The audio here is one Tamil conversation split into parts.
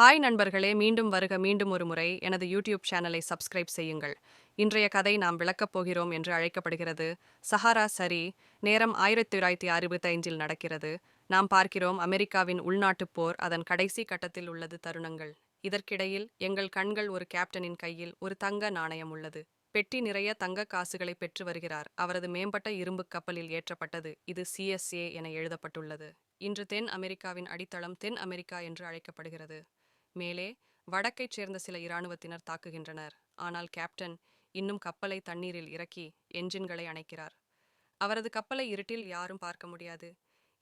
ஹாய் நண்பர்களே. மீண்டும் வருக மீண்டும் ஒரு முறை. எனது யூடியூப் சேனலை சப்ஸ்கிரைப் செய்யுங்கள். இன்றைய கதை நாம் விளக்கப் போகிறோம் என்று அழைக்கப்படுகிறது. சஹாரா சரி நேரம் ஆயிரத்தி தொள்ளாயிரத்தி அறுபத்தைந்தில் நடக்கிறது. நாம் பார்க்கிறோம் அமெரிக்காவின் உள்நாட்டுப் போர் அதன் கடைசி கட்டத்தில் உள்ளது தருணங்கள். இதற்கிடையில் எங்கள் கண்கள் ஒரு கேப்டனின் கையில் ஒரு தங்க நாணயம் உள்ளது. பெட்டி நிறைய தங்க காசுகளை பெற்று வருகிறார். அவரது மேம்பட்ட இரும்பு கப்பலில் ஏற்றப்பட்டது. இது சிஎஸ்ஏ என எழுதப்பட்டுள்ளது. இன்று தென் அமெரிக்காவின் அடித்தளம் தென் அமெரிக்கா என்று அழைக்கப்படுகிறது. மேலே வடக்கைச் சேர்ந்த சில இராணுவத்தினர் தாக்குகின்றனர். ஆனால் கேப்டன் இன்னும் கப்பலை தண்ணீரில் இறக்கி என்ஜின்களை அணைக்கிறார். அவரது கப்பலை இருட்டில் யாரும் பார்க்க முடியாது.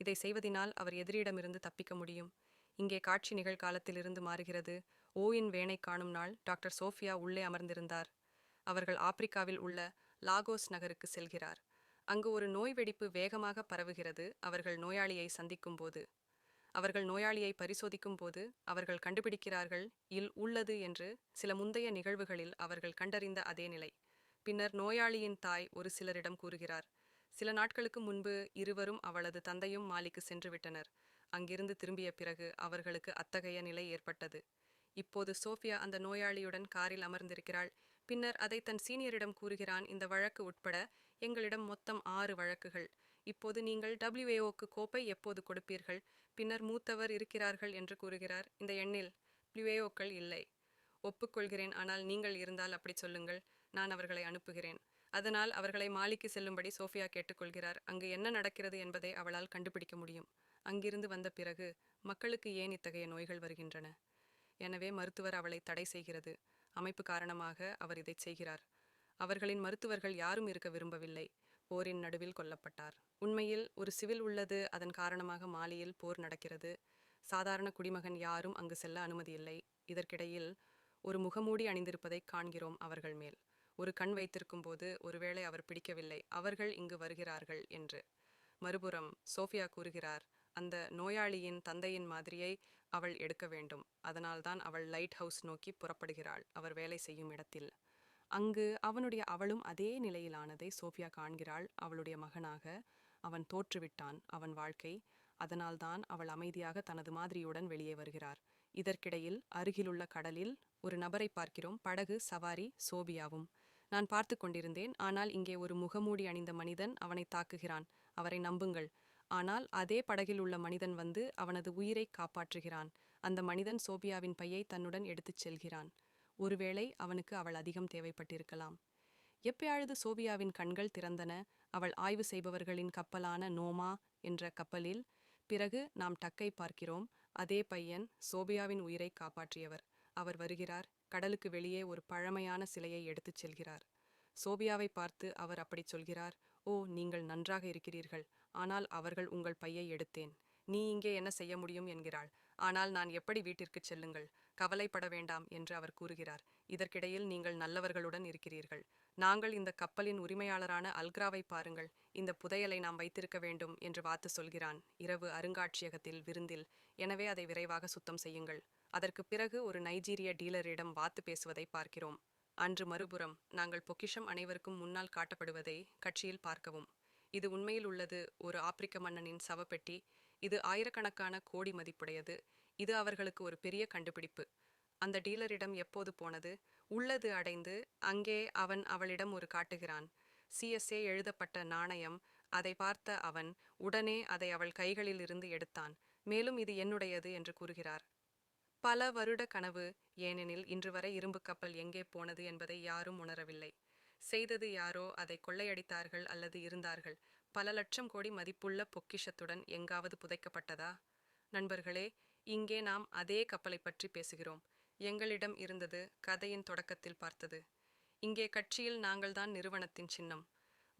இதை செய்வதினால் அவர் எதிரியிடமிருந்து தப்பிக்க முடியும். இங்கே காட்சி நிகழ்காலத்திலிருந்து மாறுகிறது. ஓயின் வேனை காணும் நாள் டாக்டர் சோஃபியா உள்ளே அமர்ந்திருந்தார். அவர்கள் ஆப்பிரிக்காவில் உள்ள லாகோஸ் நகருக்கு செல்கிறார். அங்கு ஒரு நோய் வெடிப்பு வேகமாக பரவுகிறது. அவர்கள் நோயாளியை சந்திக்கும் போது அவர்கள் நோயாளியை பரிசோதிக்கும் போது அவர்கள் கண்டுபிடிக்கிறார்கள் இல் உள்ளது என்று சில முந்தைய நிகழ்வுகளில் அவர்கள் கண்டறிந்த அதே நிலை. பின்னர் நோயாளியின் தாய் ஒரு சிலரிடம் கூறுகிறார் சில நாட்களுக்கு முன்பு இருவரும் அவளது தந்தையும் மாலிக்கு சென்று விட்டனர் அங்கிருந்து திரும்பிய பிறகு அவர்களுக்கு அத்தகைய நிலை ஏற்பட்டது. இப்போது சோஃபியா அந்த நோயாளியுடன் காரில் அமர்ந்திருக்கிறாள். பின்னர் அதை தன் சீனியரிடம் கூறுகிறான் இந்த வழக்கு உட்பட எங்களிடம் மொத்தம் ஆறு வழக்குகள். இப்போது நீங்கள் டபிள்யூஏஓக்கு கோப்பை எப்போது கொடுப்பீர்கள்? பின்னர் மூத்தவர் இருக்கிறார்கள் என்று கூறுகிறார். இந்த எண்ணில் பிளிவேயோக்கள் இல்லை. ஒப்புக்கொள்கிறேன் ஆனால் நீங்கள் இருந்தால் அப்படி சொல்லுங்கள். நான் அவர்களை அனுப்புகிறேன். அதனால் அவர்களை மாலிக்கு செல்லும்படி சோஃபியா கேட்டுக்கொள்கிறார். அங்கு என்ன நடக்கிறது என்பதை அவளால் கண்டுபிடிக்க முடியும். அங்கிருந்து வந்த பிறகு மக்களுக்கு ஏன் இத்தகைய நோய்கள் வருகின்றன? எனவே மருத்துவர் அவளை தடை செய்கிறது. அமைப்பு காரணமாக அவர் இதை செய்கிறார். அவர்களின் மருத்துவர்கள் யாரும் இருக்க விரும்பவில்லை. போரின் நடுவில் கொல்லப்பட்டார். உண்மையில் ஒரு சிவில் உள்ளது அதன் காரணமாக மாலியில் போர் நடக்கிறது. சாதாரண குடிமகன் யாரும் அங்கு செல்ல அனுமதியில்லை இதற்கிடையில் ஒரு முகமூடி அணிந்திருப்பதை காண்கிறோம் அவர்கள் மேல். ஒரு கண் வைத்திருக்கும் போது ஒருவேளை அவர் பிடிக்கவில்லை. அவர்கள் இங்கு வருகிறார்கள் என்று. மறுபுறம் சோஃபியா கூறுகிறார் அந்த நோயாளியின் தந்தையின் மாதிரியை அவள் எடுக்க வேண்டும். அதனால்தான் அவள் லைட் ஹவுஸ் நோக்கி புறப்படுகிறாள். அவர் வேலை செய்யும் இடத்தில். அங்கு அவனுடைய அவளும் அதே நிலையிலானதை சோஃபியா காண்கிறாள். அவளுடைய மகனாக அவன் தோற்றுவிட்டான். அவன் வாழ்க்கை அதனால்தான் அவள் அமைதியாக தனது மாதிரியுடன் வெளியே வருகிறார். இதற்கிடையில் அருகிலுள்ள கடலில் ஒரு நபரை பார்க்கிறோம். படகு சவாரி சோபியாவும். நான் பார்த்து கொண்டிருந்தேன். ஆனால் இங்கே ஒரு முகமூடி அணிந்த மனிதன் அவனை தாக்குகிறான். அவரை நம்புங்கள். ஆனால் அதே படகில் உள்ள மனிதன் வந்து அவனது உயிரை காப்பாற்றுகிறான். அந்த மனிதன் சோபியாவின் பையை தன்னுடன் எடுத்துச் செல்கிறான். ஒருவேளை அவனுக்கு அவள் அதிகம் தேவைப்பட்டிருக்கலாம். எப்பயாவது சோபியாவின் கண்கள் திறந்தன. அவள் ஆய்வு செய்பவர்களின் கப்பலான நோமா என்ற கப்பலில் பிறகு நாம் டக்கை பார்க்கிறோம். அதே பையன் சோபியாவின் உயிரை காப்பாற்றியவர். அவர் வருகிறார். கடலுக்கு வெளியே ஒரு பழமையான சிலையை எடுத்துச் செல்கிறார். சோபியாவை பார்த்து அவர் அப்படி சொல்கிறார் ஓ நீங்கள் நன்றாக இருக்கிறீர்கள். ஆனால் அவர்கள் உங்கள் பையை எடுத்தேன். நீ இங்கே என்ன செய்ய முடியும்? என்கிறாள். ஆனால் நான் எப்படி வீட்டிற்குச் செல்லுங்கள்? கவலைப்பட வேண்டாம் என்று அவர் கூறுகிறார். இதற்கிடையில் நீங்கள் நல்லவர்களுடன் இருக்கிறீர்கள். நாங்கள் இந்த கப்பலின் உரிமையாளரான அல்க்ராவை பாருங்கள். இந்த புதையலை நாம் வைத்திருக்க வேண்டும் என்று வாத்து சொல்கிறான். இரவு அருங்காட்சியகத்தில் விருந்தில். எனவே அதை விரைவாக சுத்தம் செய்யுங்கள். அதற்கு பிறகு ஒரு நைஜீரிய டீலரிடம் வாத்து பேசுவதை பார்க்கிறோம். அன்று மறுபுறம் நாங்கள் பொக்கிஷம் அனைவருக்கும் முன்னால் காட்டப்படுவதை கட்சியில் பார்க்கவும். இது உண்மையில் உள்ளது. ஒரு ஆப்பிரிக்க மன்னனின் சவப்பெட்டி. இது ஆயிரக்கணக்கான கோடி மதிப்புடையது. இது அவர்களுக்கு ஒரு பெரிய கண்டுபிடிப்பு. அந்த டீலரிடம் எப்போது போனது? உள்ளது அடைந்து அங்கே அவன் அவளிடம் ஒரு காட்டுகிறான். சிஎஸ்ஏ எழுதப்பட்ட நாணயம். அதை பார்த்த அவன் உடனே அதை அவள் கைகளில் இருந்து எடுத்தான். மேலும் இது என்னுடையது என்று கூறுகிறார். பல வருட கனவு ஏனெனில் இன்று வரை இரும்பு கப்பல் எங்கே போனது என்பதை யாரும் உணரவில்லை. செய்தது யாரோ அதை கொள்ளையடித்தார்கள் அல்லது இருந்தார்கள். பல லட்சம் கோடி மதிப்புள்ள பொக்கிஷத்துடன் எங்காவது புதைக்கப்பட்டதா? நண்பர்களே இங்கே நாம் அதே கப்பலை பற்றி பேசுகிறோம். எங்களிடம் இருந்தது கதையின் தொடக்கத்தில் பார்த்தது. இங்கே கட்சியில் நாங்கள்தான் நிறுவனத்தின் சின்னம்.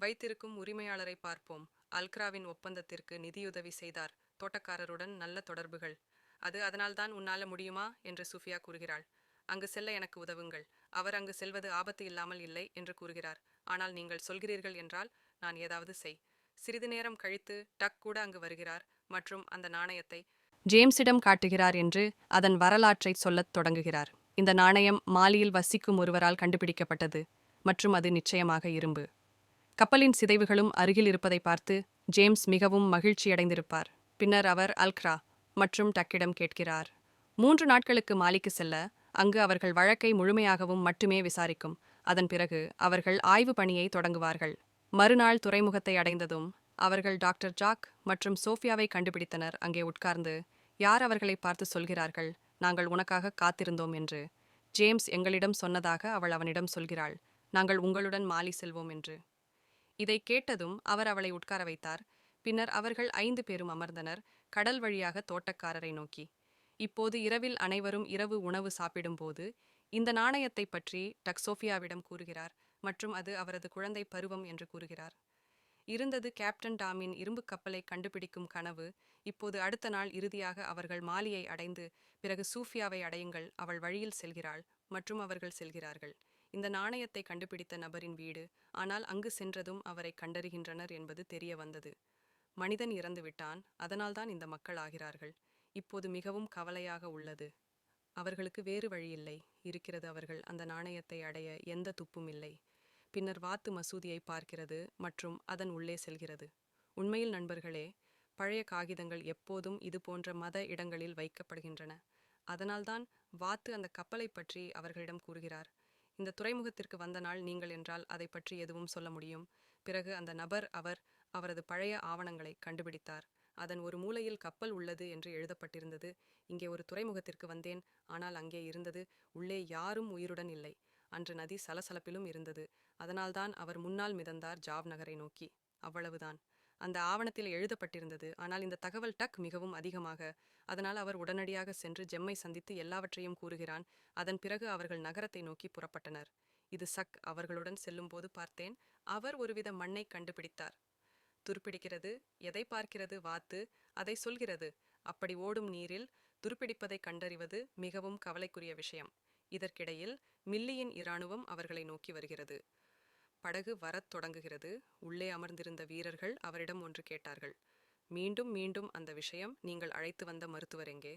வைத்திருக்கும் உரிமையாளரை பார்ப்போம். அல்க்ராவின் ஒப்பந்தத்திற்கு நிதியுதவி செய்தார். தோட்டக்காரருடன் நல்ல தொடர்புகள். அது அதனால்தான் உன்னால முடியுமா? என்று சுஃபியா கூறுகிறாள். அங்கு செல்ல எனக்கு உதவுங்கள். அவர் அங்கு செல்வது ஆபத்து இல்லாமல் இல்லை என்று கூறுகிறார். ஆனால் நீங்கள் சொல்கிறீர்கள் என்றால் நான் ஏதாவது செய். சிறிது நேரம் கழித்து டக் கூட அங்கு வருகிறார் மற்றும் அந்த நாணயத்தை ஜேம்ஸிடம் காட்டுகிறார் என்று அதன் வரலாற்றை சொல்லத் தொடங்குகிறார். இந்த நாணயம் மாலியில் வசிக்கும் ஒருவரால் கண்டுபிடிக்கப்பட்டது மற்றும் அது நிச்சயமாக இரும்பு. கப்பலின் சிதைவுகளும் அருகில் இருப்பதை பார்த்து ஜேம்ஸ் மிகவும் மகிழ்ச்சியடைந்திருப்பார். பின்னர் அவர் அல்க்ரா மற்றும் டக்கிடம் கேட்கிறார். மூன்று நாட்களுக்கு மாலிக்கு செல்ல அங்கு அவர்கள் வழக்கை முழுமையாகவும் மட்டுமே விசாரிக்கும். அதன் பிறகு அவர்கள் ஆய்வு பணியை தொடங்குவார்கள். மறுநாள் துறைமுகத்தை அடைந்ததும் அவர்கள் டாக்டர் ஜாக் மற்றும் சோஃபியாவை கண்டுபிடித்தனர். அங்கே உட்கார்ந்து யார் அவர்களை பார்த்து சொல்கிறார்கள்? நாங்கள் உனக்காக காத்திருந்தோம் என்று. ஜேம்ஸ் எங்களிடம் சொன்னதாக அவள் அவனிடம் சொல்கிறாள். நாங்கள் உங்களுடன் மாலி செல்வோம் என்று. இதை கேட்டதும் அவர் அவளை உட்கார வைத்தார். பின்னர் அவர்கள் ஐந்து பேரும் அமர்ந்தனர் கடல் வழியாக தோட்டக்காரரை நோக்கி. இப்போது இரவில் அனைவரும் இரவு உணவு சாப்பிடும்போது இந்த நாணயத்தை பற்றி டக்சோஃபியாவிடம் கூறுகிறார் மற்றும் அது அவரது குழந்தை பருவம் என்று கூறுகிறார். இருந்தது கேப்டன் டாமின் இரும்பு கப்பலை கண்டுபிடிக்கும் கனவு. இப்போது அடுத்த நாள் இறுதியாக அவர்கள் மாலியை அடைந்து பிறகு சூஃபியாவை அடையுங்கள் அவள் வழியில் செல்கிறாள் மற்றும் அவர்கள் செல்கிறார்கள். இந்த நாணயத்தை கண்டுபிடித்த நபரின் வீடு ஆனால் அங்கு சென்றதும் அவரை கண்டறிகின்றனர் என்பது தெரிய வந்தது. மனிதன் இறந்து விட்டான் அதனால்தான் இந்த மக்கள் ஆகிறார்கள். இப்போது மிகவும் கவலையாக உள்ளது. அவர்களுக்கு வேறு வழியில்லை. இருக்கிறது அவர்கள் அந்த நாணயத்தை அடைய எந்த துப்பும் இல்லை. பின்னர் வாத்து மசூதியை பார்க்கிறது மற்றும் அதன் உள்ளே செல்கிறது. உண்மையில் நண்பர்களே பழைய காகிதங்கள் எப்போதும் இது போன்ற மத இடங்களில் வைக்கப்படுகின்றன. அதனால்தான் வாத்து அந்த கப்பலை பற்றி அவர்களிடம் கூறுகிறார். இந்த துறைமுகத்திற்கு வந்த நாள் நீங்கள் என்றால் அதை பற்றி எதுவும் சொல்ல முடியும். பிறகு அந்த நபர் அவர் அவரது பழைய ஆவணங்களை கண்டுபிடித்தார். அதன் ஒரு மூலையில் கப்பல் உள்ளது என்று எழுதப்பட்டிருந்தது. இங்கே ஒரு துறைமுகத்திற்கு வந்தேன். ஆனால் அங்கே இருந்தது உள்ளே யாரும் உயிருடன் இல்லை. அன்று நதி சலசலப்பிலும் இருந்தது. அதனால்தான் அவர் முன்னால் மிதந்தார் ஜாவ் நகரை நோக்கி. அவ்வளவுதான். அந்த ஆவணத்தில் எழுதப்பட்டிருந்தது ஆனால் இந்த தகவல் டக் மிகவும் அதிகமாக. அதனால் அவர் உடனடியாக சென்று ஜெம்மை சந்தித்து எல்லாவற்றையும் கூறுகிறான். அதன் பிறகு அவர்கள் நகரத்தை நோக்கி புறப்பட்டனர். இது சக் அவர்களுடன் செல்லும்போது பார்த்தேன். அவர் ஒருவித மண்ணை கண்டுபிடித்தார். துருப்பிடிக்கிறது எதை பார்க்கிறது வாத்து அதை சொல்கிறது. அப்படி ஓடும் நீரில் துருப்பிடிப்பதை கண்டறிவது மிகவும் கவலைக்குரிய விஷயம். இதற்கிடையில் மில்லியின் இராணுவம் அவர்களை நோக்கி வருகிறது. படகு வரத் தொடங்குகிறது. உள்ளே அமர்ந்திருந்த வீரர்கள் அவரிடம் ஒன்று கேட்டார்கள். மீண்டும் மீண்டும் அந்த விஷயம் நீங்கள் அழைத்து வந்த மருத்துவர் எங்கே?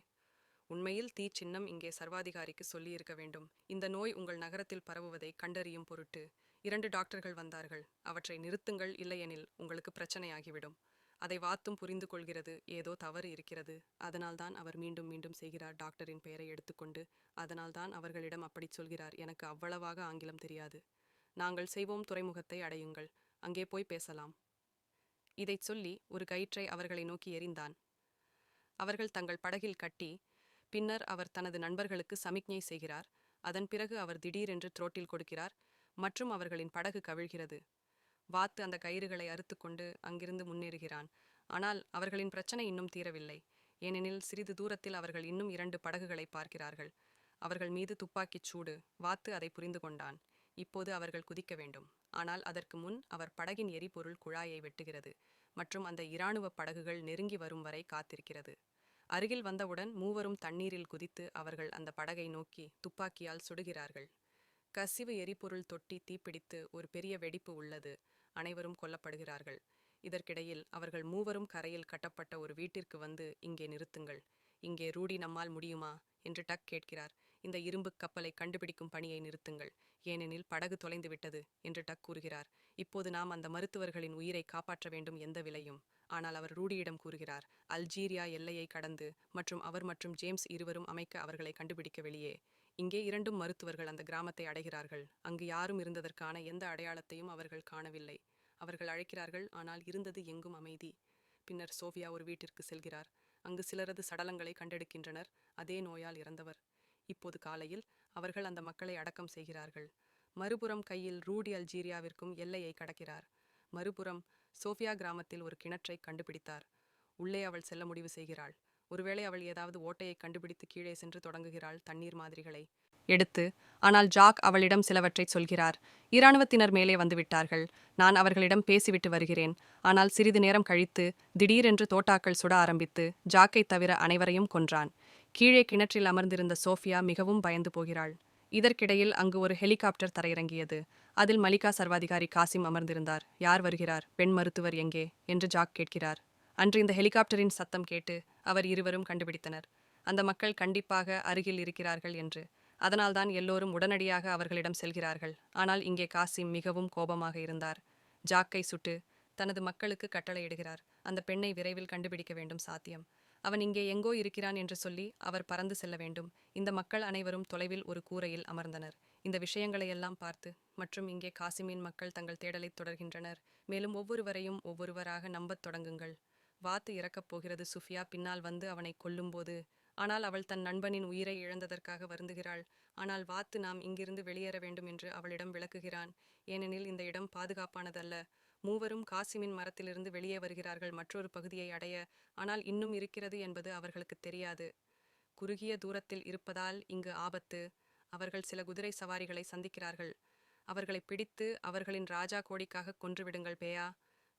உண்மையில் தீ சின்னம் இங்கே சர்வாதிகாரிக்கு சொல்லியிருக்க வேண்டும். இந்த நோய் உங்கள் நகரத்தில் பரவுவதை கண்டறியும் பொருட்டு. இரண்டு டாக்டர்கள் வந்தார்கள். அவற்றை நிறுத்துங்கள் இல்லையெனில் உங்களுக்கு பிரச்சனையாகிவிடும். அதை வாத்தும் புரிந்து கொள்கிறது. ஏதோ தவறு இருக்கிறது. அதனால்தான் அவர் மீண்டும் மீண்டும் செய்கிறார். டாக்டரின் பெயரை எடுத்துக்கொண்டு அதனால்தான் அவர்களிடம் அப்படி சொல்கிறார். எனக்கு அவ்வளவாக ஆங்கிலம் தெரியாது. நாங்கள் செய்வோம் துறைமுகத்தை அடையுங்கள். அங்கே போய் பேசலாம். இதைச் சொல்லி ஒரு கயிற்றை அவர்களை நோக்கி எறிந்தான். அவர்கள் தங்கள் படகில் கட்டி பின்னர் அவர் தனது நண்பர்களுக்கு சமிக்ஞை செய்கிறார். அதன் பிறகு அவர் திடீரென்று த்ரோட்டில் கொடுக்கிறார். மற்றும் அவர்களின் படகு கவிழ்கிறது. வாத்து அந்த கயிறுகளை அறுத்துக்கொண்டு அங்கிருந்து முன்னேறுகிறான். ஆனால் அவர்களின் பிரச்சனை இன்னும் தீரவில்லை. ஏனெனில் சிறிது தூரத்தில் அவர்கள் இன்னும் இரண்டு படகுகளை பார்க்கிறார்கள். அவர்கள் மீது துப்பாக்கிச் சூடு. வாத்து அதை புரிந்து கொண்டான். இப்போது அவர்கள் குதிக்க வேண்டும். ஆனால் அதற்கு முன் அவர் படகின் எரிபொருள் குழாயை வெட்டுகிறது மற்றும் அந்த இராணுவ படகுகள் நெருங்கி வரும் வரை காத்திருக்கிறது. அருகில் வந்தவுடன் மூவரும் தண்ணீரில் குதித்து அவர்கள் அந்த படகை நோக்கி துப்பாக்கியால் சுடுகிறார்கள். கசிவு எரிபொருள் தொட்டி தீப்பிடித்து ஒரு பெரிய வெடிப்பு உள்ளது. அனைவரும் கொல்லப்படுகிறார்கள். இதற்கிடையில் அவர்கள் மூவரும் கரையில் கட்டப்பட்ட ஒரு வீட்டிற்கு வந்து இங்கே நிறுத்துங்கள். இங்கே ரூடி நம்மால் முடியுமா? என்று டக் கேட்கிறார். இந்த இரும்பு கப்பலை கண்டுபிடிக்கும் பணியை நிறுத்துங்கள். ஏனெனில் படகு தொலைந்து விட்டது என்று டக் கூறுகிறார். இப்போது நாம் அந்த மருத்துவர்களின் உயிரை காப்பாற்ற வேண்டும் எந்த விலையும் ஆனால் அவர் ரூடியிடம் கூறுகிறார். அல்ஜீரியா எல்லையை கடந்து மற்றும் அவர் மற்றும் ஜேம்ஸ் இருவரும் அமைக்க அவர்களை கண்டுபிடிக்க வெளியே. இங்கே இரண்டும் மருத்துவர்கள் அந்த கிராமத்தை அடைகிறார்கள். அங்கு யாரும் இருந்ததற்கான எந்த அடையாளத்தையும் அவர்கள் காணவில்லை. அவர்கள் அழைக்கிறார்கள் ஆனால் இருந்தது எங்கும் அமைதி. பின்னர் சோஃபியா ஒரு வீட்டிற்கு செல்கிறார். அங்கு சிலரது சடலங்களை கண்டெடுக்கின்றனர். அதே நோயால் இறந்தவர். இப்போது காலையில் அவர்கள் அந்த மக்களை அடக்கம் செய்கிறார்கள். மறுபுறம் கையில் ரூடி அல்ஜீரியாவிற்கும் எல்லையை கடக்கிறார். மறுபுறம் சோஃபியா கிராமத்தில் ஒரு கிணற்றை கண்டுபிடித்தார். உள்ளே அவள் செல்ல முடிவு செய்கிறாள். ஒருவேளை அவள் ஏதாவது ஓட்டையை கண்டுபிடித்து கீழே சென்று தொடங்குகிறாள் தண்ணீர் மாதிரிகளை. எடுத்து ஆனால் ஜாக் அவளிடம் சிலவற்றை சொல்கிறார். இராணுவத்தினர் மேலே வந்துவிட்டார்கள். நான் அவர்களிடம் பேசிவிட்டு வருகிறேன். ஆனால் சிறிது நேரம் கழித்து திடீரென்று தோட்டாக்கள் சுட ஆரம்பித்து ஜாக்கை தவிர அனைவரையும் கொன்றான். கீழே கிணற்றில் அமர்ந்திருந்த சோஃபியா மிகவும் பயந்து போகிறாள். இதற்கிடையில் அங்கு ஒரு ஹெலிகாப்டர் தரையிறங்கியது. அதில் மலிகா சர்வாதிகாரி காசிம் அமர்ந்திருந்தார். யார் வருகிறார்? பெண் மருத்துவர் எங்கே என்று ஜாக் கேட்கிறார். அன்று இந்த ஹெலிகாப்டரின் சத்தம் கேட்டு அவர் இருவரும் கண்டுபிடித்தனர். அந்த மக்கள் கண்டிப்பாக அருகில் இருக்கிறார்கள் என்று. அதனால்தான் எல்லோரும் உடனடியாக அவர்களிடம் செல்கிறார்கள். ஆனால் இங்கே காசிம் மிகவும் கோபமாக இருந்தார். ஜாக்கை சுட்டு தனது மக்களுக்கு கட்டளையிடுகிறார். அந்த பெண்ணை விரைவில் கண்டுபிடிக்க வேண்டும் சாத்தியம். அவன் இங்கே எங்கோ இருக்கிறான் என்று சொல்லி அவர் பறந்து செல்ல வேண்டும். இந்த மக்கள் அனைவரும் தொலைவில் ஒரு கூரையில் அமர்ந்தனர். இந்த விஷயங்களையெல்லாம் பார்த்து மற்றும் இங்கே காசிமீன் மக்கள் தங்கள் தேடலைத் தொடர்கின்றனர். மேலும் ஒவ்வொருவரையும் ஒவ்வொருவராக நம்பத் தொடங்குங்கள். வாத்து இறக்கப் போகிறது சுஃபியா. பின்னால் வந்து அவனை கொல்லும்போது ஆனால் அவள் தன் நண்பனின் உயிரை இழந்ததற்காக வருந்துகிறாள். ஆனால் வாத்து நாம் இங்கிருந்து வெளியேற வேண்டும் என்று அவளிடம் விளக்குகிறான். ஏனெனில் இந்த இடம் பாதுகாப்பானதல்ல. மூவரும் காசிமின் மரத்திலிருந்து வெளியே வருகிறார்கள். மற்றொரு பகுதியை அடைய ஆனால் இன்னும் இருக்கிறது என்பது அவர்களுக்கு தெரியாது. குறுகிய தூரத்தில் இருப்பதால் இங்கு ஆபத்து. அவர்கள் சில குதிரை சவாரிகளை சந்திக்கிறார்கள். அவர்களை பிடித்து அவர்களின் ராஜா கோடிக்காக கொன்றுவிடுங்கள் பேயா.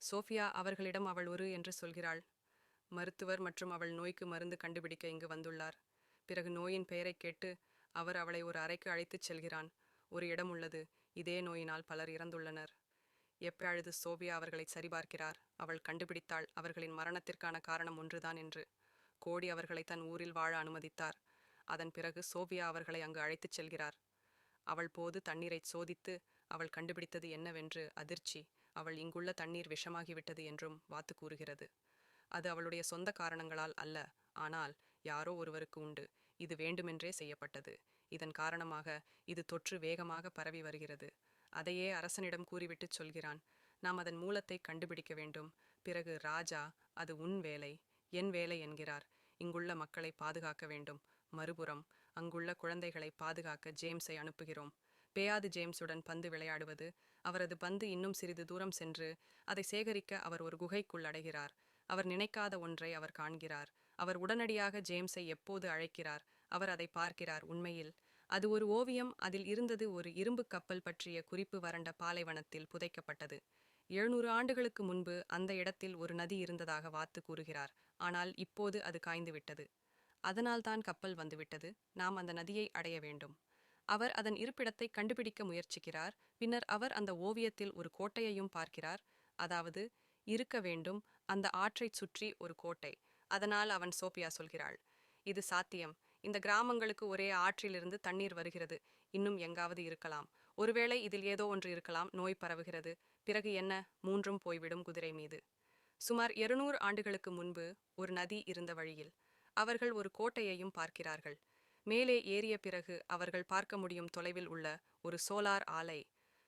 சோஃபியா அவர்களிடம் அவள் ஒரு என்று சொல்கிறாள். மருத்துவர் மற்றும் அவள் நோய்க்கு மருந்து கண்டுபிடிக்க இங்கு வந்துள்ளார். பிறகு நோயின் பெயரைக் கேட்டு அவர் அவளை ஒரு அறைக்கு அழைத்துச் செல்கிறான். ஒரு இடம் உள்ளது. இதே நோயினால் பலர் இறந்துள்ளனர். எப்பொழுது சோபியா அவர்களை சரிபார்க்கிறார். அவள் கண்டுபிடித்தாள் அவர்களின் மரணத்திற்கான காரணம் ஒன்றுதான் என்று. கோடி அவர்களை தன் ஊரில் வாழ அனுமதித்தார். அதன் பிறகு சோபியா அவர்களை அங்கு அழைத்துச் செல்கிறார். அவள் போது தண்ணீரை சோதித்து அவள் கண்டுபிடித்தது என்னவென்று அதிர்ச்சி அவள் இங்குள்ள தண்ணீர் விஷமாகிவிட்டது என்றும் வாத்து கூறுகிறது. அது அவளுடைய சொந்த காரணங்களால் அல்ல ஆனால் யாரோ ஒருவருக்கு உண்டு. இது வேண்டுமென்றே செய்யப்பட்டது. இதன் காரணமாக இது தொற்று வேகமாக பரவி வருகிறது. அதையே அரசனிடம் கூறிவிட்டுச் சொல்கிறான். நாம் அதன் மூலத்தை கண்டுபிடிக்க வேண்டும். பிறகு ராஜா அது உன் வேலை என் வேலை என்கிறார். இங்குள்ள மக்களை பாதுகாக்க வேண்டும். மறுபுறம் அங்குள்ள குழந்தைகளை பாதுகாக்க ஜேம்ஸை அனுப்புகிறோம். பேயாது ஜேம்ஸுடன் பந்து விளையாடுவது அவரது பந்து இன்னும் சிறிது தூரம் சென்று அதை சேகரிக்க அவர் ஒரு குகைக்குள் அடைகிறார். அவர் நினைக்காத ஒன்றை அவர் காண்கிறார். அவர் உடனடியாக ஜேம்ஸை எப்போது அழைக்கிறார்? அவர் அதை பார்க்கிறார். உண்மையில் அது ஒரு ஓவியம் அதில் இருந்தது ஒரு இரும்பு கப்பல் பற்றிய குறிப்பு வறண்ட பாலைவனத்தில் புதைக்கப்பட்டது. எழுநூறு ஆண்டுகளுக்கு முன்பு அந்த இடத்தில் ஒரு நதி இருந்ததாக வாத்து கூறுகிறார். ஆனால் இப்போது அது காய்ந்துவிட்டது அதனால்தான் கப்பல் வந்துவிட்டது நாம் அந்த நதியை அடைய வேண்டும். அவர் அதன் இருப்பிடத்தை கண்டுபிடிக்க முயற்சிக்கிறார். பின்னர் அவர் அந்த ஓவியத்தில் ஒரு கோட்டையையும் பார்க்கிறார். அதாவது இருக்க வேண்டும். அந்த ஆற்றைச் சுற்றி ஒரு கோட்டை. அதனால் அவன் சோபியா சொல்கிறாள். இது சாத்தியம். இந்த கிராமங்களுக்கு ஒரே ஆற்றிலிருந்து தண்ணீர் வருகிறது. இன்னும் எங்காவது இருக்கலாம். ஒருவேளை இதில் ஏதோ ஒன்று இருக்கலாம். நோய் பரவுகிறது. பிறகு என்ன? மூன்றும் போய்விடும் குதிரை மீது. சுமார் இருநூறு ஆண்டுகளுக்கு முன்பு ஒரு நதி இருந்த வழியில் அவர்கள் ஒரு கோட்டையையும் பார்க்கிறார்கள். மேலே ஏறிய பிறகு அவர்கள் பார்க்க முடியும் தொலைவில் உள்ள ஒரு சோலார் ஆலை.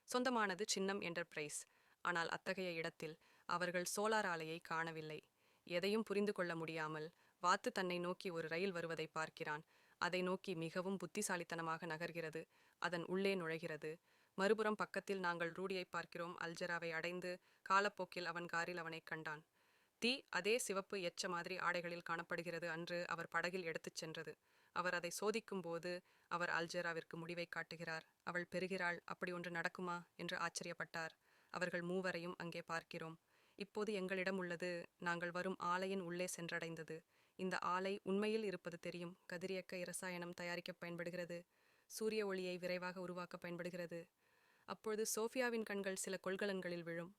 சொந்தமானது சின்னம் என்டர்பிரைஸ். ஆனால் அத்தகைய இடத்தில் அவர்கள் சோலார் ஆலையை காணவில்லை. எதையும் புரிந்து கொள்ள முடியாமல் வாத்து தன்னை நோக்கி ஒரு ரயில் வருவதை பார்க்கிறான். அதை நோக்கி மிகவும் புத்திசாலித்தனமாக நகர்கிறது. அதன் உள்ளே நுழைகிறது. மறுபுறம் பக்கத்தில் நாங்கள் ரூடியை பார்க்கிறோம். அல்ஜராவை அடைந்து காலப்போக்கில் அவன் காரில் அவனை கண்டான். தீ அதே சிவப்பு எச்ச மாதிரி ஆடைகளில் காணப்படுகிறது அன்று அவர் படகில் எடுத்துச் சென்றது. அவர் அதை சோதிக்கும் போது அவர் அல்ஜெராவிற்கு முடிவை காட்டுகிறார். அவள் பெறுகிறாள். அப்படி ஒன்று நடக்குமா? என்று ஆச்சரியப்பட்டார். அவர்கள் மூவரையும் அங்கே பார்க்கிறோம். இப்போது எங்களிடம் உள்ளது. நாங்கள் வரும் ஆலையின் உள்ளே சென்றடைந்தது. இந்த ஆலை உண்மையில் இருப்பது தெரியும். கதிரியக்க இரசாயனம் தயாரிக்க பயன்படுகிறது. சூரிய ஒளியை விரைவாக உருவாக்க பயன்படுகிறது. அப்பொழுது சோஃபியாவின் கண்கள் சில கொள்கலன்களில் விழும்.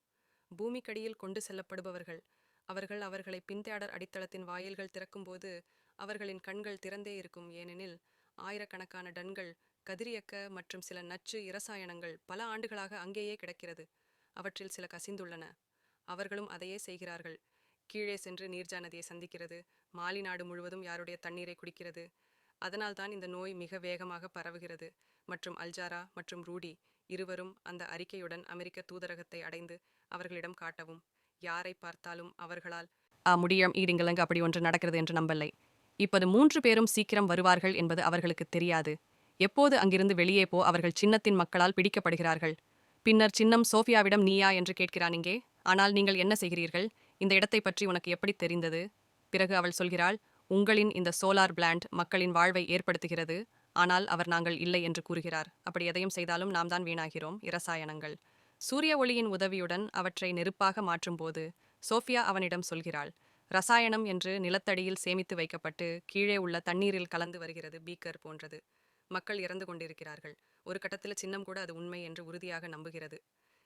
பூமிக்கடியில் கொண்டு செல்லப்படுபவர்கள் அவர்கள் அவர்களை பின்தேடர் அடித்தளத்தின் வாயில்கள் திறக்கும்போது அவர்களின் கண்கள் திறந்தே இருக்கும். ஏனெனில் ஆயிரக்கணக்கான டன்கள் கதிரியக்க மற்றும் சில நச்சு இரசாயனங்கள் பல ஆண்டுகளாக அங்கேயே கிடக்கிறது. அவற்றில் சில கசிந்துள்ளன. அவர்களும் அதையே செய்கிறார்கள். கீழே சென்று நீர்ஜா நதியை சந்திக்கிறது. மாலி நாடு முழுவதும் யாருடைய தண்ணீரை குடிக்கிறது? அதனால்தான் இந்த நோய் மிக வேகமாக பரவுகிறது. மற்றும் அல்ஜாரா மற்றும் ரூடி இருவரும் அந்த அறிக்கையுடன் அமெரிக்க தூதரகத்தை அடைந்து அவர்களிடம் காட்டவும் யாரை பார்த்தாலும் அவர்களால் ஆ முடியும் ஈடிங்கலங்கு அப்படி ஒன்று நடக்கிறது என்று நம்பலை. இப்போது மூன்று பேரும் சீக்கிரம் வருவார்கள் என்பது அவர்களுக்கு தெரியாது. எப்போது அங்கிருந்து வெளியே போ அவர்கள் சின்னத்தின் மக்களால் பிடிக்கப்படுகிறார்கள். பின்னர் சின்னம் சோஃபியாவிடம் நீயா? என்று கேட்கிறான் இங்கே. ஆனால் நீங்கள் என்ன செய்கிறீர்கள்? இந்த இடத்தை பற்றி உனக்கு எப்படி தெரிந்தது? பிறகு அவள் சொல்கிறாள் உங்களின் இந்த சோலார் பிளான்ட் மக்களின் வாழ்வை ஏற்படுத்துகிறது. ஆனால் அவர் நாங்கள் இல்லை என்று கூறுகிறார். அப்படி எதையும் செய்தாலும் நாம் தான் வீணாகிறோம். இரசாயனங்கள். சூரிய ஒளியின் உதவியுடன் அவற்றை நெருப்பாக மாற்றும்போது சோஃபியா அவனிடம் சொல்கிறாள் ரசாயனம் என்று நிலத்தடியில் சேமித்து வைக்கப்பட்டு கீழே உள்ள தண்ணீரில் கலந்து வருகிறது பீக்கர் போன்றது. மக்கள் இறந்து கொண்டிருக்கிறார்கள். ஒரு கட்டத்தில் சின்னம் கூட அது உண்மை என்று உறுதியாக நம்புகிறது.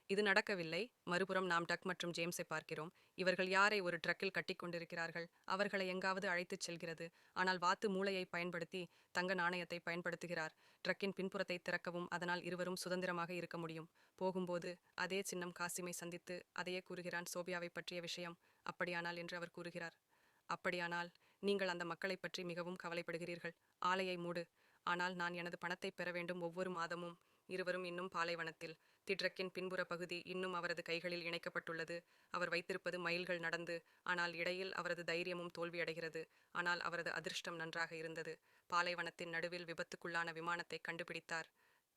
இது நடக்கவில்லை. மறுபுறம் நாம் டக் மற்றும் ஜேம்ஸை பார்க்கிறோம். இவர்கள் யாரை ஒரு ட்ரக்கில் கட்டிக்கொண்டிருக்கிறார்கள் அவர்களை எங்காவது அழைத்துச் செல்கிறது. ஆனால் வாத்து மூளையை பயன்படுத்தி தங்க நாணயத்தை பயன்படுத்துகிறார். ட்ரக்கின் பின்புறத்தை திறக்கவும் அதனால் இருவரும் சுதந்திரமாக இருக்க முடியும். போகும்போது அதே சின்னம் காசிமை சந்தித்து அதையே கூறுகிறான் சோபியாவை பற்றிய விஷயம். அப்படியானால் என்று அவர் கூறுகிறார். அப்படியானால் நீங்கள் அந்த மக்களைப் பற்றி மிகவும் கவலைப்படுகிறீர்கள். ஆலையை மூடு. ஆனால் நான் எனது பணத்தை பெற வேண்டும் ஒவ்வொரு மாதமும். இருவரும் இன்னும் பாலைவனத்தில். திட்ரக்கின் பின்புற பகுதி இன்னும் அவரது கைகளில் இணைக்கப்பட்டுள்ளது. அவர் வைத்திருப்பது மைல்கள் நடந்து ஆனால் இடையில் அவரது தைரியமும் தோல்வியடைகிறது. ஆனால் அவரது அதிர்ஷ்டம் நன்றாக இருந்தது. பாலைவனத்தின் நடுவில் விபத்துக்குள்ளான விமானத்தை கண்டுபிடித்தார்.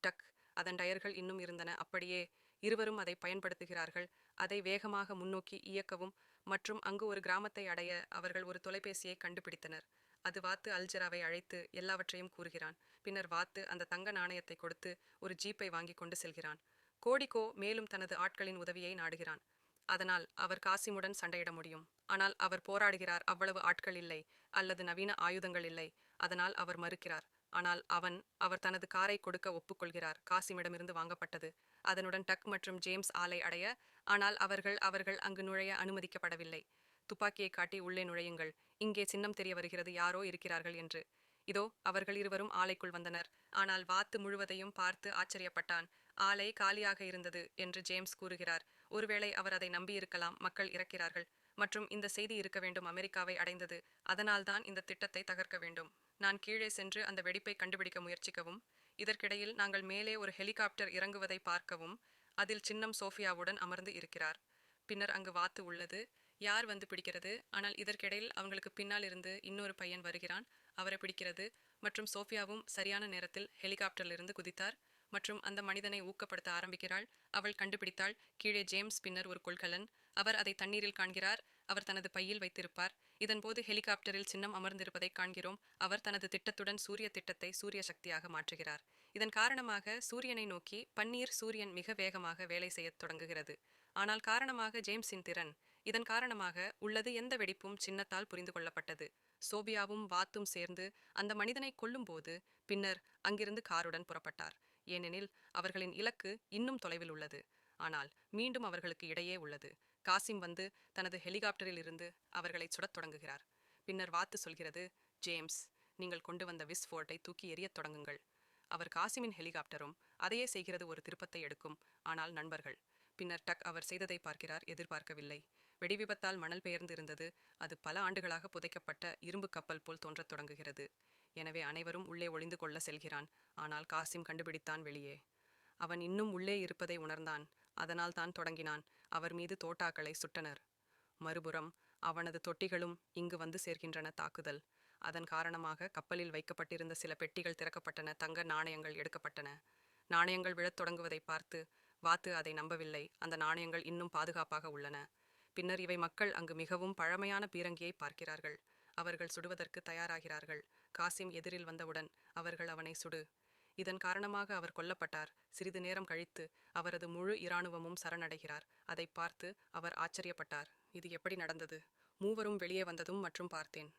டக் அதன் டயர்கள் இன்னும் இருந்தன. அப்படியே இருவரும் அதை பயன்படுத்துகிறார்கள். அதை வேகமாக முன்னோக்கி இயக்கவும் மற்றும் அங்கு ஒரு கிராமத்தை அடைய அவர்கள் ஒரு தொலைபேசியை கண்டுபிடித்தனர். அது வாத்து அல்ஜராவை அழைத்து எல்லாவற்றையும் கூறுகிறான். பின்னர் வாத்து அந்த தங்க நாணயத்தை கொடுத்து ஒரு ஜீப்பை வாங்கி கொண்டு செல்கிறான். கோடிக்கோ மேலும் தனது ஆட்களின் உதவியை நாடுகிறான். அதனால் அவர் காசிமுடன் சண்டையிட முடியும். ஆனால் அவர் போராடுகிறார் அவ்வளவு ஆட்கள் இல்லை அல்லது நவீன ஆயுதங்கள் இல்லை. அதனால் அவர் மறுக்கிறார். ஆனால் அவன் அவர் தனது காரை கொடுக்க ஒப்புக்கொள்கிறார். காசிமிடமிருந்து வாங்கப்பட்டது. அதனுடன் டக் மற்றும் ஜேம்ஸ் ஆலை அடைய ஆனால் அவர்கள் அவர்கள் அங்கு நுழைய அனுமதிக்கப்படவில்லை. துப்பாக்கியை காட்டி உள்ளே நுழையுங்கள். இங்கே சின்னம் தெரிய வருகிறது. யாரோ இருக்கிறார்கள் என்று. இதோ அவர்கள் இருவரும் ஆலைக்குள் வந்தனர். ஆனால் வாத்து முழுவதையும் பார்த்து ஆச்சரியப்பட்டான். ஆலை காலியாக இருந்தது என்று ஜேம்ஸ் கூறுகிறார். ஒருவேளை அவர் அதை நம்பியிருக்கலாம் மக்கள் இறக்கிறார்கள். மற்றும் இந்த செய்தி இருக்க வேண்டும் அமெரிக்காவை அடைந்தது. அதனால்தான் இந்த திட்டத்தை தகர்க்க வேண்டும். நான் கீழே சென்று அந்த வெடிப்பை கண்டுபிடிக்க முயற்சிக்கவும் இதற்கிடையில் நாங்கள் மேலே ஒரு ஹெலிகாப்டர் இறங்குவதை பார்க்கவும் அதில் சின்னம் சோஃபியாவுடன் அமர்ந்து இருக்கிறார். பின்னர் அங்கு வாத்து உள்ளது. யார் வந்து பிடிக்கிறது? ஆனால் இதற்கிடையில் அவங்களுக்கு பின்னால் இருந்து இன்னொரு பையன் வருகிறான். அவரை பிடிக்கிறது. மற்றும் சோஃபியாவும் சரியான நேரத்தில் ஹெலிகாப்டரிலிருந்து குதித்தார். மற்றும் அந்த மனிதனை ஊக்கப்படுத்த ஆரம்பிக்கிறாள். அவள் கண்டுபிடித்தாள் கீழே ஜேம்ஸ் பின்னர் ஒரு கொள்கலன். அவர் அதை தண்ணீரில் காண்கிறார் அவர் தனது பையில் வைத்திருப்பார். இதன்போது ஹெலிகாப்டரில் சின்னம் அமர்ந்திருப்பதை காண்கிறோம். அவர் தனது திட்டத்துடன் சூரிய திட்டத்தை சூரிய சக்தியாக மாற்றுகிறார். இதன் காரணமாக சூரியனை நோக்கி பன்னீர் சூரியன் மிக வேகமாக வேலை செய்யத் தொடங்குகிறது. ஆனால் காரணமாக ஜேம்ஸின் திறன். இதன் காரணமாக உள்ளது எந்த வெடிப்பும் சின்னத்தால் புரிந்து கொள்ளப்பட்டது. சோபியாவும் வாத்தும் சேர்ந்து அந்த மனிதனை கொல்லும்போது பின்னர் அங்கிருந்து காருடன் புறப்பட்டார். ஏனெனில் அவர்களின் இலக்கு இன்னும் தொலைவில் உள்ளது. ஆனால் மீண்டும் அவர்களுக்கு இடையே உள்ளது. காசிம் வந்து தனது ஹெலிகாப்டரில் இருந்து அவர்களை சுடத் தொடங்குகிறார். பின்னர் வாத்து சொல்கிறது ஜேம்ஸ் நீங்கள் கொண்டு வந்த விஸ்ஃபோர்ட்டை தூக்கி எறியத் தொடங்குங்கள் அவர் காசிமின் ஹெலிகாப்டரும் அதையே செய்கிறது ஒரு திருப்பத்தை எடுக்கும் ஆனால் நண்பர்கள். பின்னர் டக் அவர் செய்ததை பார்க்கிறார் எதிர்பார்க்கவில்லை. வெடிவிபத்தால் மணல் பெயர்ந்து இருந்தது அது பல ஆண்டுகளாக புதைக்கப்பட்ட இரும்பு கப்பல் போல் தோன்றத் தொடங்குகிறது. எனவே அனைவரும் உள்ளே ஒளிந்து கொள்ள செல்கிறான். ஆனால் காசிம் கண்டுபிடித்தான் வெளியே. அவன் இன்னும் உள்ளே இருப்பதை உணர்ந்தான். அதனால் தான் தொடங்கினான். அவர் மீது தோட்டாக்களை சுட்டனர். மறுபுறம் அவனது தொட்டிகளும் இங்கு வந்து சேர்கின்றன தாக்குதல். அதன் காரணமாக கப்பலில் வைக்கப்பட்டிருந்த சில பெட்டிகள் திறக்கப்பட்டன. தங்க நாணயங்கள் எடுக்கப்பட்டன. நாணயங்கள் விழத் தொடங்குவதை பார்த்து வாத்து அதை நம்பவில்லை. அந்த நாணயங்கள் இன்னும் பாதுகாப்பாக உள்ளன. பின்னர் இவை மக்கள் அங்கு மிகவும் பழமையான பீரங்கியை பார்க்கிறார்கள். அவர்கள் சுடுவதற்கு தயாராகிறார்கள். காசிம் எதிரில் வந்தவுடன் அவர்கள் அவனை சுடு. இதன் காரணமாக அவர் கொல்லப்பட்டார். சிறிது நேரம் கழித்து அவரது முழு இராணுவமும் சரணடைகிறார். அதை பார்த்து அவர் ஆச்சரியப்பட்டார். இது எப்படி நடந்தது? மூவரும் வெளியே வந்ததும் மற்றும் பார்த்தேன்.